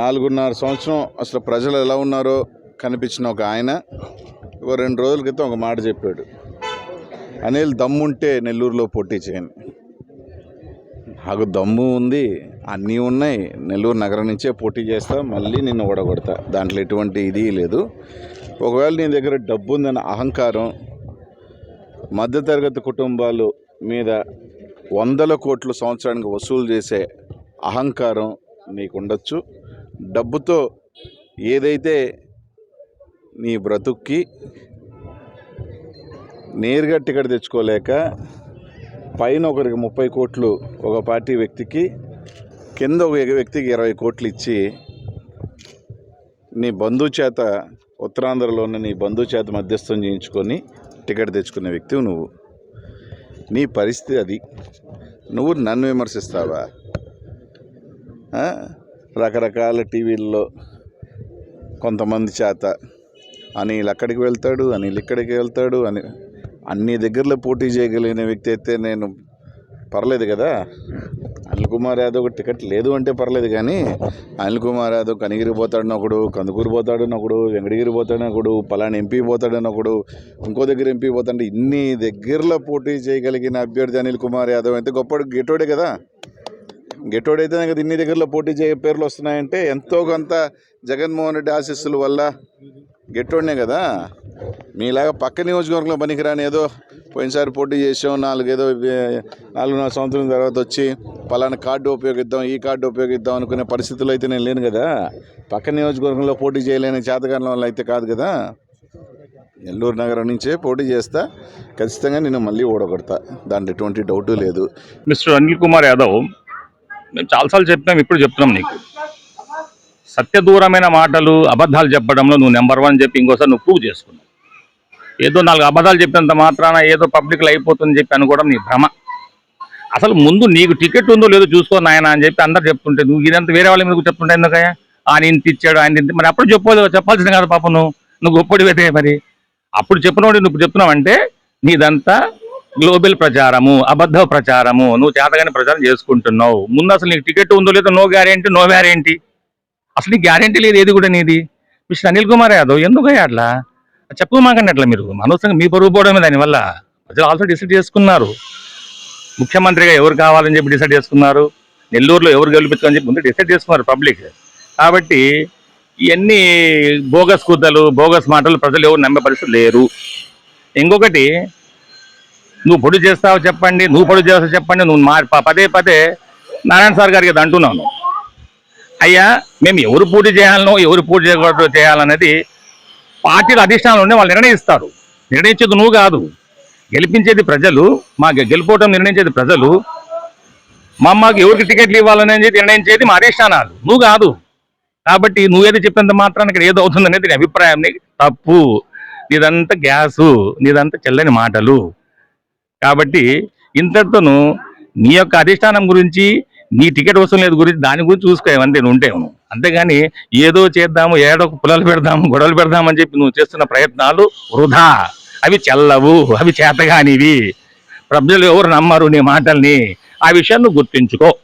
నాలుగున్నర సంవత్సరం అసలు ప్రజలు ఎలా ఉన్నారో కనిపించిన ఒక ఆయన ఒక రెండు రోజుల క్రితం ఒక మాట చెప్పాడు. అనిల్ దమ్ముంటే నెల్లూరులో పోటీ చేయను నాకు దమ్ము ఉంది అన్నీ ఉన్నాయి నెల్లూరు నగరం నుంచే పోటీ చేస్తా మళ్ళీ నిన్ను ఓడగొడతా. దాంట్లో ఎటువంటి ఇది లేదు. ఒకవేళ నీ దగ్గర డబ్బు ఉందన్న అహంకారం మధ్యతరగతి కుటుంబాలు మీద వందల కోట్లు సంవత్సరానికి వసూలు చేసే అహంకారం నీకు ఉండొచ్చు డబ్బుతో ఏదైతే నీ బ్రతుక్కి నేరుగా టికెట్ తెచ్చుకోలేక పైన ఒకరికి ముప్పై కోట్లు ఒక పార్టీ వ్యక్తికి కింద ఒక వ్యక్తికి ఇరవై కోట్లు ఇచ్చి నీ బంధువు చేత ఉత్తరాంధ్రలో ఉన్న నీ బంధువు చేత మధ్యస్థం చేయించుకొని టికెట్ తెచ్చుకునే వ్యక్తివి నువ్వు. నీ పరిస్థితి అది. నువ్వు నన్ను విమర్శిస్తావా? రకరకాల టీవీల్లో కొంతమంది చేత అనిల్ అక్కడికి వెళ్తాడు అనిల్ ఇక్కడికి వెళ్తాడు అని అన్ని దగ్గరలో పోటీ చేయగలిగిన వ్యక్తి అయితే నేను పర్లేదు కదా. అనిల్ కుమార్ యాదవ్ టికెట్ లేదు అంటే పర్లేదు కానీ అనిల్ కుమార్ యాదవ్ కనిగిరి పోతాడని ఒకడు కందుకూరు పోతాడని ఒకడు వెంకటగిరి పోతాడని ఒకడు పలానా ఎంపీ పోతాడని ఒకడు ఇంకో దగ్గర ఎంపీ పోతాడు ఇన్ని దగ్గరలో పోటీ చేయగలిగిన అభ్యర్థి అనిల్ కుమార్ యాదవ్ అయితే గొప్ప గెటోడే కదా. గెటోడైతే కదా ఇన్ని దగ్గరలో పోటీ చేయ పేర్లు వస్తున్నాయంటే ఎంతో కొంత జగన్మోహన్ రెడ్డి ఆశీస్సుల వల్ల గెట్టోడనే కదా? మీలాగా పక్క నియోజకవర్గంలో పనికిరాని ఏదో పోయినసారి పోటీ చేసాం నాలుగేదో నాలుగు నాలుగున్నర సంవత్సరం తర్వాత వచ్చి పలానా కార్డు ఉపయోగిద్దాం ఈ కార్డు ఉపయోగిద్దాం అనుకునే పరిస్థితులు అయితే నేను లేను కదా? పక్క నియోజకవర్గంలో పోటీ చేయలేని చేతకాలం వల్ల అయితే కాదు కదా? నెల్లూరు నగరం నుంచే పోటీ చేస్తా ఖచ్చితంగా నేను మళ్ళీ ఓడగొడతా. దాంట్లో ఎటువంటి డౌటు లేదు. మిస్టర్ అనిల్ కుమార్ యాదవ్ మేము చాలాసార్లు చెప్పాం ఇప్పుడు చెప్తున్నాం నీకు. సత్యదూరమైన మాటలు అబద్ధాలు చెప్పడంలో నువ్వు నెంబర్ వన్ చెప్పి ఇంకోసారి నువ్వు ప్రూవ్ చేసుకున్నావు. ఏదో నాలుగు అబద్ధాలు చెప్పినంత మాత్రాన ఏదో పబ్లిక్లో అయిపోతుందని చెప్పి అనుకోవడం నీ భ్రమ. అసలు ముందు నీకు టికెట్ ఉందో లేదో చూసుకో నాయన అని చెప్పి అందరు చెప్తుంటే నువ్వు ఇదంతా వేరే వాళ్ళ మీద చెప్తుంటే ఎందుకయ్యా? ఆయన ఇంత ఇచ్చాడు ఆయన ఇంత మరి అప్పుడు చెప్పు చెప్పాల్సింది కదా పాప నువ్వు. నువ్వు గొప్పడివైతే మరి. అప్పుడు చెప్పినోడు నువ్వు చెప్తున్నావు అంటే నీదంతా గ్లోబల్ ప్రచారము అబద్ధ ప్రచారము నువ్వు చేతగానే ప్రచారం చేసుకుంటున్నావు. ముందు అసలు నీకు టికెట్ ఉందో లేదో నో గ్యారెంటీ నో వ్యారెంటీ. అసలు నీకు గ్యారెంటీ లేదు ఏది కూడా నీది? మిస్టర్ అనిల్ కుమార్ యాదవ్ ఎందుకు అట్లా? చెప్పు మాకండి అట్లా మీరు. అనవసరంగా మీ పరుగు పోవడమే దానివల్ల. ప్రజలు ఆల్సో డిసైడ్ చేసుకున్నారు. ముఖ్యమంత్రిగా ఎవరు కావాలని చెప్పి డిసైడ్ చేసుకున్నారు. నెల్లూరులో ఎవరు గెలిపించాలని చెప్పి ముందు డిసైడ్ చేసుకున్నారు పబ్లిక్. కాబట్టి ఇవన్నీ బోగస్ కూతలు బోగస్ మాటలు ప్రజలు ఎవరు నమ్మే పరిస్థితి లేరు. ఇంకొకటి నువ్వు పొడి చేస్తావు చెప్పండి నువ్వు పొడి చేస్తావు చెప్పండి నువ్వు మా పదే పదే నారాయణ సార్ గారికి అది అంటున్నాను అయ్యా మేము ఎవరు పూర్తి చేయాలనో ఎవరు పూర్తి చేయకూడదు చేయాలనేది పార్టీల అధిష్టానంలో ఉండే వాళ్ళు నిర్ణయిస్తారు. నిర్ణయించేది నువ్వు కాదు. గెలిపించేది ప్రజలు మా గె- గెలుపోవటం నిర్ణయించేది ప్రజలు. మా అమ్మకి ఎవరికి టికెట్లు ఇవ్వాలనేది నిర్ణయించేది మా అధిష్టానాలు. నువ్వు కాదు. కాబట్టి నువ్వేది చెప్పినంత మాత్రానికి ఇక్కడ ఏదో అవుతుందనేది నీ అభిప్రాయం తప్పు. నీదంతా గ్యాసు నీదంతా చెల్లని మాటలు. కాబట్టి ఇంతటితోను నీ యొక్క అధిష్టానం గురించి నీ టికెట్ వసూలు లేదు గురించి దాని గురించి చూసుకో అంతే నువ్వు ఉంటే నువ్వు. అంతేగాని ఏదో చేద్దాము ఏడో పొలాలు పెడదాము గొడవలు పెడదామని చెప్పి నువ్వు చేస్తున్న ప్రయత్నాలు వృధా. అవి చెల్లవు అవి చేతగానివి. ప్రజలు ఎవరు నమ్మరు నీ మాటల్ని. ఆ విషయాన్ని గుర్తించుకో గుర్తుంచుకో.